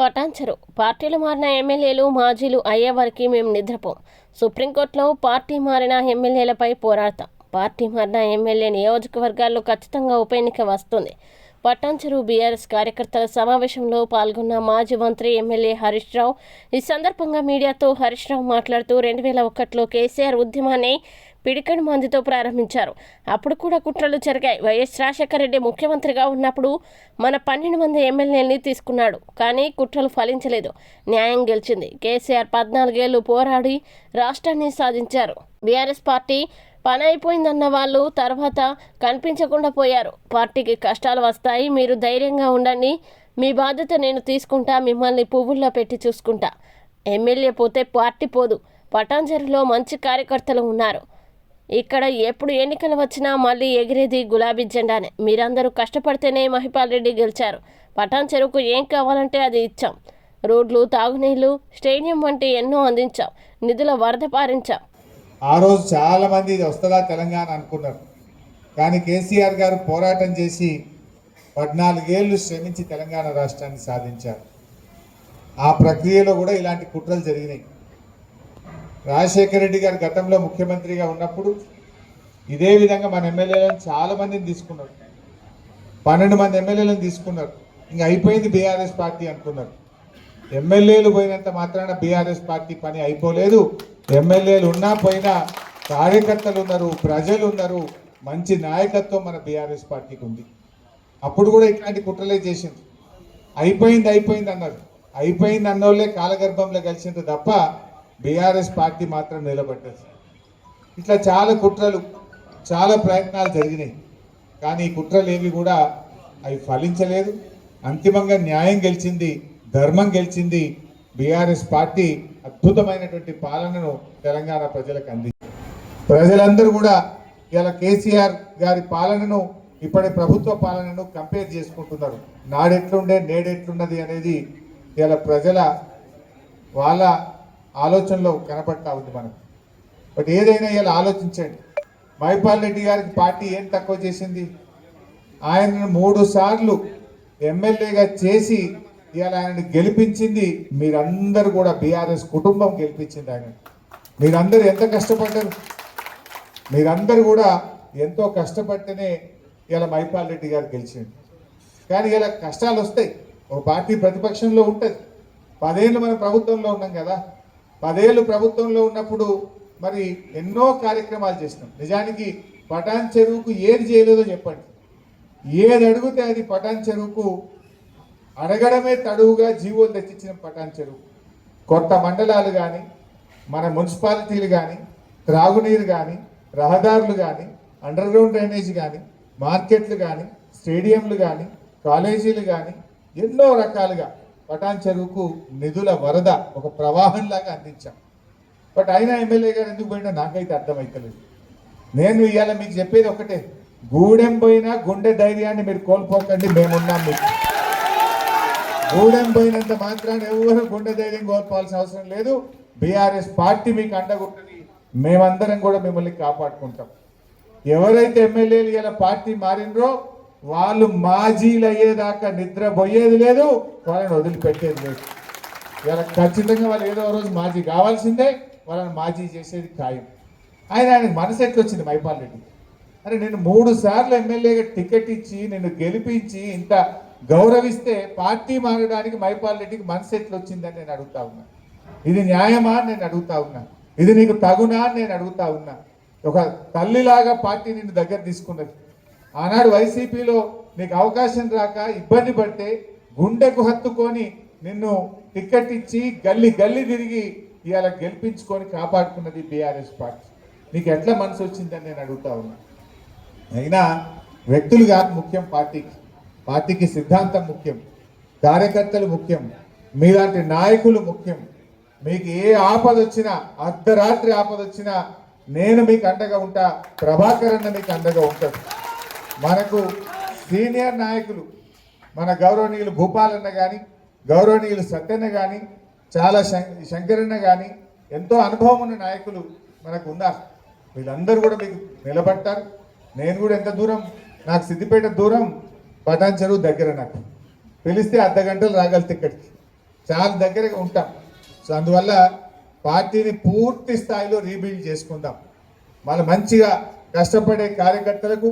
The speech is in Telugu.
పటాంచరు. పార్టీలు మారిన ఎమ్మెల్యేలు మాజీలు అయ్యే వరకు మేము నిద్రపోం. సుప్రీంకోర్టులో పార్టీ మారిన ఎమ్మెల్యేలపై పోరాడతాం పార్టీ మారిన ఎమ్మెల్యే నియోజకవర్గాల్లో ఖచ్చితంగా ఉప ఎన్నిక వస్తుంది. పటాన్చెరు బీఆర్ఎస్ కార్యకర్తల సమావేశంలో పాల్గొన్న మాజీ మంత్రి ఎమ్మెల్యే హరీష్ రావు. ఈ సందర్భంగా మీడియాతో హరీష్ రావు మాట్లాడుతూ రెండు వేల ఒకటిలో కేసీఆర్ ఉద్యమాన్ని పిడికడి మందితో ప్రారంభించారు. అప్పుడు కూడా కుట్రలు జరిగాయి. వైఎస్ రాజశేఖర రెడ్డి ముఖ్యమంత్రిగా ఉన్నప్పుడు మన పన్నెండు మంది ఎమ్మెల్యేని తీసుకున్నాడు. కానీ కుట్రలు ఫలించలేదు. న్యాయం గెలిచింది. కేసీఆర్ పద్నాలుగేళ్ళు పోరాడి రాష్ట్రాన్ని సాధించారు. బీఆర్ఎస్ పార్టీ పని అయిపోయిందన్న వాళ్ళు తర్వాత కనిపించకుండా పోయారు. పార్టీకి కష్టాలు వస్తాయి. మీరు ధైర్యంగా ఉండండి. మీ బాధ్యత నేను తీసుకుంటా. మిమ్మల్ని పువ్వుల్లో పెట్టి చూసుకుంటా. ఎమ్మెల్యే పోతే పార్టీ పోదు. పటాంజలిలో మంచి కార్యకర్తలు ఉన్నారు. ఇక్కడ ఎప్పుడు ఎన్నికలు వచ్చినా మళ్ళీ ఎగిరేది గులాబీ జెండానే. మీరందరూ కష్టపడితేనే మహిపాల్ రెడ్డి గెలిచారు. పటాన్ చెరువుకు ఏం కావాలంటే అది ఇచ్చాం. రోడ్లు తాగునీళ్ళు స్టేడియం వంటి ఎన్నో అందించాం. నిధుల వరద పారించాం. ఆ రోజు చాలామంది ఇది వస్తుందా తెలంగాణ అనుకున్నారు. కానీ కేసీఆర్ గారు పోరాటం చేసి పద్నాలుగేళ్ళు శ్రమించి తెలంగాణ రాష్ట్రాన్ని సాధించారు. ఆ ప్రక్రియలో కూడా ఇలాంటి కుట్రలు జరిగినాయి. రాజశేఖర రెడ్డి గారు గతంలో ముఖ్యమంత్రిగా ఉన్నప్పుడు ఇదే విధంగా మన ఎమ్మెల్యేలను చాలా మందిని తీసుకున్నారు. పన్నెండు మంది ఎమ్మెల్యేలను తీసుకున్నారు. ఇంక అయిపోయింది బీఆర్ఎస్ పార్టీ అనుకున్నారు. ఎమ్మెల్యేలు పోయినంత మాత్రాన బీఆర్ఎస్ పార్టీ పని అయిపోలేదు. ఎమ్మెల్యేలు ఉన్నా పోయినా కార్యకర్తలు ఉన్నారు ప్రజలు ఉన్నారు మంచి నాయకత్వం మన బీఆర్ఎస్ పార్టీకి ఉంది. అప్పుడు కూడా ఇట్లాంటి కుట్రలే చేసింది అయిపోయింది అయిపోయింది అన్నారు. అయిపోయింది అన్నోళ్ళే కాలగర్భంలో కలిసింది తప్ప బీఆర్ఎస్ పార్టీ మాత్రం నిలబడ్డది. ఇట్లా చాలా కుట్రలు చాలా ప్రయత్నాలు జరిగినాయి. కానీ ఈ కుట్రలు ఏవి కూడా అవి ఫలించలేదు. అంతిమంగా న్యాయం గెలిచింది ధర్మం గెలిచింది బీఆర్ఎస్ పార్టీ అద్భుతమైనటువంటి పాలనను తెలంగాణ ప్రజలకు అంది ప్రజలందరూ కూడా ఇలా కేసీఆర్ గారి పాలనను ఇప్పటి ప్రభుత్వ పాలనను కంపేర్ చేసుకుంటున్నారు. నాడెట్లుండే నేడెట్లున్నది అనేది ఇలా ప్రజల వాళ్ళ ఆలోచనలో కనపడతా ఉంది మనకు. బట్ ఏదైనా ఇలా ఆలోచించండి. మైపాల్ రెడ్డి గారికి పార్టీ ఏం తక్కువ చేసింది? ఆయనను మూడు సార్లు ఎమ్మెల్యేగా చేసి ఇవాళ ఆయన గెలిపించింది మీరందరూ కూడా బీఆర్ఎస్ కుటుంబం గెలిపించింది ఆయన. మీరందరూ ఎంత కష్టపడ్డారు? మీరందరూ కూడా ఎంతో కష్టపడితేనే ఇలా మైపాల్ రెడ్డి గారు గెలిచింది కానీ ఇలా కష్టాలు వస్తాయి. ఒక పార్టీ ప్రతిపక్షంలో ఉంటుంది. పదేళ్ళు మనం ప్రభుత్వంలో ఉన్నాం కదా. పదేళ్ళు ప్రభుత్వంలో ఉన్నప్పుడు మరి ఎన్నో కార్యక్రమాలు చేసినాం. నిజానికి పటాన్ చెరువుకు ఏది చేయలేదో చెప్పండి. ఏది అడిగితే అది పటాన్ చెరువుకు అడగడమే తడువుగా జీవోలు తెచ్చిచ్చిన పటాన్ చెరువు. కొత్త మండలాలు కానీ మన మున్సిపాలిటీలు కానీ త్రాగునీరు కానీ రహదారులు కానీ అండర్ గ్రౌండ్ డ్రైనేజ్ కానీ మార్కెట్లు కానీ స్టేడియంలు కానీ కాలేజీలు కానీ ఎన్నో రకాలుగా పటాన్ చెరువుకు నిధుల వరద ఒక ప్రవాహంలాగా అందించాం. బట్ అయినా ఎమ్మెల్యే గారు ఎందుకు పోయినా నాకైతే అర్థమైతలేదు. నేను ఇవాళ మీకు చెప్పేది ఒకటే గూడెం పోయినా గుండె ధైర్యాన్ని మీరు కోల్పోకండి మేమున్నాం మీకు. గూడెం పోయినంత మాత్రాన్ని ఎవరు గుండె ధైర్యం కోల్పోవాల్సిన అవసరం లేదు. బీఆర్ఎస్ పార్టీ మీకు అండగుంటుంది మేమందరం కూడా మిమ్మల్ని కాపాడుకుంటాం. ఎవరైతే ఎమ్మెల్యేలు ఇలా పార్టీ మారినరో వాళ్ళు మాజీలు అయ్యేదాకా నిద్ర పోయేది లేదు వాళ్ళని వదిలిపెట్టేది లేదు. ఇలా ఖచ్చితంగా వాళ్ళు ఏదో ఒక రోజు మాజీ కావాల్సిందే వాళ్ళని మాజీ చేసేది ఖాయం. ఆయన ఆయనకు మనసు ఎట్లా వచ్చింది మైపాల్ రెడ్డి. అరే నేను మూడు సార్లు ఎమ్మెల్యేగా టికెట్ ఇచ్చి నిన్ను గెలిపించి ఇంత గౌరవిస్తే పార్టీ మారడానికి మైపాల్ రెడ్డికి మనసు ఎట్లు వచ్చిందని నేను అడుగుతా ఉన్నా. ఇది న్యాయమా నేను అడుగుతా ఉన్నా. ఇది నీకు తగునా నేను అడుగుతా ఉన్నా. ఒక తల్లిలాగా పార్టీ నిన్ను దగ్గర తీసుకున్నది. ఆనాడు వైసీపీలో నీకు అవకాశం రాక ఇబ్బంది పడితే గుండెకు హత్తుకొని నిన్ను టికెట్ ఇచ్చి గల్లి గల్లి తిరిగి ఇవాళ గెలిపించుకొని కాపాడుకున్నది బీఆర్ఎస్ పార్టీ. నీకు ఎట్లా మనసు వచ్చిందని నేను అడుగుతా ఉన్నా. అయినా వ్యక్తులు కాదు ముఖ్యం పార్టీకి. పార్టీకి సిద్ధాంతం ముఖ్యం కార్యకర్తలు ముఖ్యం మీలాంటి నాయకులు ముఖ్యం. మీకు ఏ ఆపద వచ్చినా అర్ధరాత్రి ఆపద వచ్చినా నేను మీకు అండగా ఉంటా ప్రభాకర్ అన్న మీకు అండగా ఉంటాడు. మనకు సీనియర్ నాయకులు మన గౌరవనీయులు భూపాలన్న కానీ గౌరవనీయులు సత్యన్న కానీ చాలా శం- శంకరన్న కానీ ఎంతో అనుభవం ఉన్న నాయకులు మనకు ఉన్నారు. వీళ్ళందరూ కూడా మీకు నిలబడతారు. నేను కూడా ఎంత దూరం నాకు సిద్దిపేట దూరం పటాన్ చెరువు దగ్గర నాకు. పిలిస్తే అర్ధ గంటలు రాగలితే ఇక్కడికి చాలా దగ్గరగా ఉంటాం. సో అందువల్ల పార్టీని పూర్తి స్థాయిలో రీబిల్డ్ చేసుకుందాం. మన మంచిగా కష్టపడే కార్యకర్తలకు